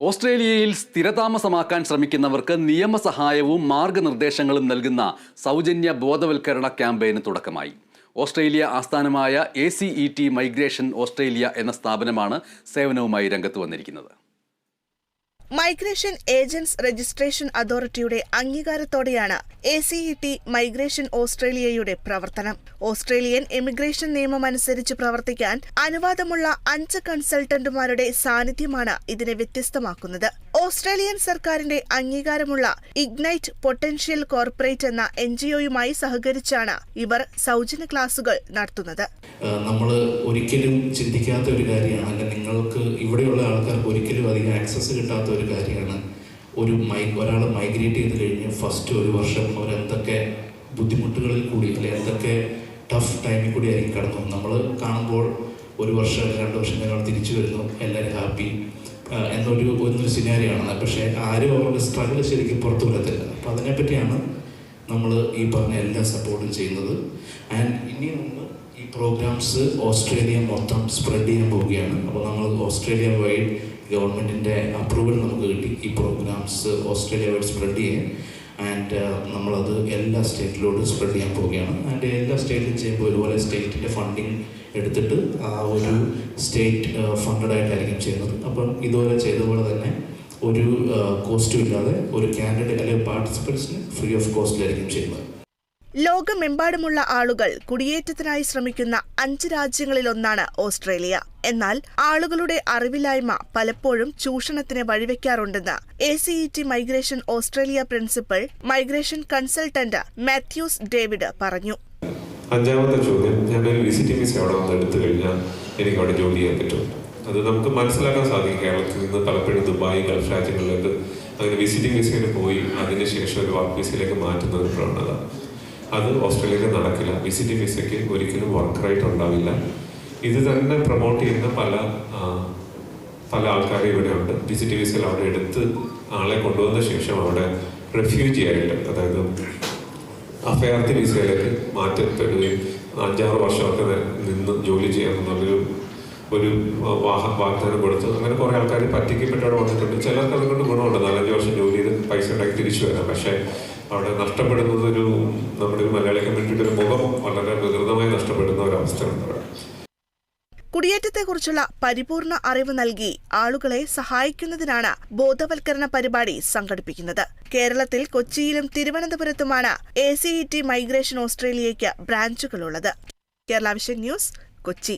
ഓസ്ട്രേലിയയിൽ സ്ഥിരതാമസമാക്കാൻ ശ്രമിക്കുന്നവർക്ക് നിയമസഹായവും മാർഗനിർദ്ദേശങ്ങളും നൽകുന്ന സൗജന്യ ബോധവൽക്കരണ ക്യാമ്പയിന് തുടക്കമായി. ഓസ്ട്രേലിയ ആസ്ഥാനമായ എ മൈഗ്രേഷൻ ഓസ്ട്രേലിയ എന്ന സ്ഥാപനമാണ് സേവനവുമായി രംഗത്ത് വന്നിരിക്കുന്നത്. മൈഗ്രേഷൻ ഏജൻസ് രജിസ്ട്രേഷൻ അതോറിറ്റിയുടെ അംഗീകാരത്തോടെയാണ് A C E T migration ഓസ്ട്രേലിയയുടെ പ്രവർത്തനം. ഓസ്ട്രേലിയൻ എമിഗ്രേഷൻ നിയമം അനുസരിച്ച് പ്രവർത്തിക്കാൻ അനുവാദമുള്ള അഞ്ച് കൺസൾട്ടന്റുമാരുടെ സാന്നിധ്യമാണ് ഇതിനെ വ്യത്യസ്തമാക്കുന്നത്. ഓസ്ട്രേലിയൻ സർക്കാരിന്റെ അംഗീകാരമുള്ള ഇഗ്നൈറ്റ് പൊട്ടൻഷ്യൽ കോർപ്പറേറ്റ് എന്ന എൻ ജിഒയുമായി സഹകരിച്ചാണ് ഇവർ സൗജന്യ ക്ലാസുകൾ നടത്തുന്നത്. നമ്മൾ ഒരിക്കലും ചിന്തിക്കാത്ത ഒരു കാര്യമാണ്. നിങ്ങൾക്ക് ഇവിടെയുള്ള ആൾക്കാർക്ക് ഒരിക്കലും അധികം ആക്സസ് കിട്ടാത്ത ഒരു കാര്യമാണ്. ഒരു മൈ ഒരാൾ മൈഗ്രേറ്റ് ചെയ്ത് കഴിഞ്ഞ് ഫസ്റ്റ് ഒരു വർഷം അവരെന്തൊക്കെ ബുദ്ധിമുട്ടുകളിൽ കൂടി അല്ലെങ്കിൽ എന്തൊക്കെ ടഫ് ടൈമിൽ കൂടി ആയിരിക്കും കടന്നു. നമ്മൾ കാണുമ്പോൾ ഒരു വർഷം രണ്ട് വർഷം ഞങ്ങൾ തിരിച്ചു വരുന്നു എല്ലാവരും ഹാപ്പി എന്നൊരു ഒന്നൊരു സിനാരിയാണ് പക്ഷേ ആരും അവരുടെ സ്ട്രഗിൾ ശരിക്കും പുറത്തു വരത്തില്ല. അപ്പോൾ അതിനെപ്പറ്റിയാണ് നമ്മൾ ഈ പറഞ്ഞ എല്ലാ സപ്പോർട്ടും ചെയ്യുന്നത്. ആൻഡ് ഇനി നമ്മൾ ഈ പ്രോഗ്രാംസ് ഓസ്ട്രേലിയ മൊത്തം സ്പ്രെഡ് ചെയ്യാൻ പോവുകയാണ്. അപ്പോൾ നമ്മൾ ഓസ്ട്രേലിയ വൈഡ് ഗവൺമെന്റിന്റെ അപ്രൂവൽ നമുക്ക് കിട്ടി ഈ പ്രോഗ്രാംസ് ഓസ്ട്രേലിയ വൈഡ് സ്പ്രെഡ് ചെയ്യാൻ. ആൻഡ് നമ്മളത് എല്ലാ സ്റ്റേറ്റിലോട്ടും സ്പ്രെഡ് ചെയ്യാൻ പോവുകയാണ്. ആൻഡ് എല്ലാ സ്റ്റേറ്റിലും ചെയ്യുമ്പോൾ ഒരുപോലെ സ്റ്റേറ്റിന്റെ ഫണ്ടിങ് എടുത്തിട്ട് ആ ഒരു സ്റ്റേറ്റ് ഫണ്ടഡായിട്ടായിരിക്കും ചെയ്യുന്നത്. അപ്പം ഇതുപോലെ ചെയ്ത പോലെ തന്നെ ഒരു കോസ്റ്റും ഇല്ലാതെ ഒരു കാൻഡിഡേറ്റ് അല്ലെങ്കിൽ പാർട്ടിസിപ്പൻസിന് ഫ്രീ ഓഫ് കോസ്റ്റിലായിരിക്കും ചെയ്യുന്നത്. ലോകമെമ്പാടുമുള്ള ആളുകൾ കുടിയേറ്റത്തിനായി ശ്രമിക്കുന്ന അഞ്ച് രാജ്യങ്ങളിലൊന്നാണ് ഓസ്ട്രേലിയ. എന്നാൽ ആളുകളുടെ അറിവില്ലായ്മ പലപ്പോഴും ചൂഷണത്തിന് വഴിവെക്കാറുണ്ടെന്ന് A C E T migration Australia principal migration consultant Mathews David പറഞ്ഞു. അഞ്ചാമത്തെ ചോദ്യം ഞാൻ വിസിറ്റിംഗ് വിസ അവിടെ വന്ന് എടുത്തു കഴിഞ്ഞാൽ എനിക്ക് അവിടെ ജോലി ചെയ്യാൻ പറ്റും? അത് നമുക്ക് മനസ്സിലാക്കാൻ സാധിക്കും. കേരളത്തിൽ നിന്ന് പലപ്പോഴും ദുബായ് ഗൾഫ് രാജ്യങ്ങളിലേക്ക് അങ്ങനെ വിസിറ്റിംഗ് വിസയിൽ പോയി അതിനുശേഷം ഒരു വർക്ക് വിസയിലേക്ക് മാറ്റുന്ന ഒരു പ്രവണത. അത് ഓസ്ട്രേലിയയിൽ നടക്കില്ല. വിസിറ്റിംഗ് വിസയ്ക്ക് ഒരിക്കലും വർക്ക് റൈറ്റ് ഉണ്ടാവില്ല. ഇത് തന്നെ പ്രൊമോട്ട് ചെയ്യുന്ന പല പല ആൾക്കാരും ഇവിടെ ഉണ്ട്. വിസിറ്റിംഗ് വിസയിൽ അവിടെ എടുത്ത് ആളെ കൊണ്ടുവന്ന ശേഷം അവിടെ റെഫ്യൂജി ആയിട്ട് അതായത് അഭയാർത്ഥി വിസയിലേക്ക് മാറ്റപ്പെടുകയും അഞ്ചാറ് വർഷമൊക്കെ നിന്ന് ജോലി ചെയ്യാമെന്നുള്ളൊരു ഒരു വാഗ്ദാനം കൊടുത്തു. അങ്ങനെ കുറെ ആൾക്കാർ പറ്റിക്കപ്പെട്ടവിടെ വന്നിട്ടുണ്ട്. ചിലർക്ക് അതുകൊണ്ട് ഗുണമുണ്ട്. നാലഞ്ച് വർഷം ജോലി ചെയ്ത് പൈസ ഉണ്ടാക്കി തിരിച്ചു വരാം. പക്ഷേ അവിടെ നഷ്ടപ്പെടുന്നത് ഒരു നമ്മുടെ ഒരു മലയാളി കമ്മ്യൂണിറ്റിയുടെ ഒരു മുഖം വളരെ വികൃതമായി നഷ്ടപ്പെടുന്ന ഒരു അവസ്ഥയുണ്ട് കുടിയേറ്റത്തെക്കുറിച്ചുള്ള പരിപൂർണ അറിവ് നൽകി ആളുകളെ സഹായിക്കുന്നതിനാണ് ബോധവൽക്കരണ പരിപാടി സംഘടിപ്പിക്കുന്നത്. കേരളത്തിൽ കൊച്ചിയിലും തിരുവനന്തപുരത്തുമാണ് A C E T migration ഓസ്ട്രേലിയയ്ക്ക് ബ്രാഞ്ചുകളുള്ളത് കേരള വിഷൻ ന്യൂസ് കൊച്ചി.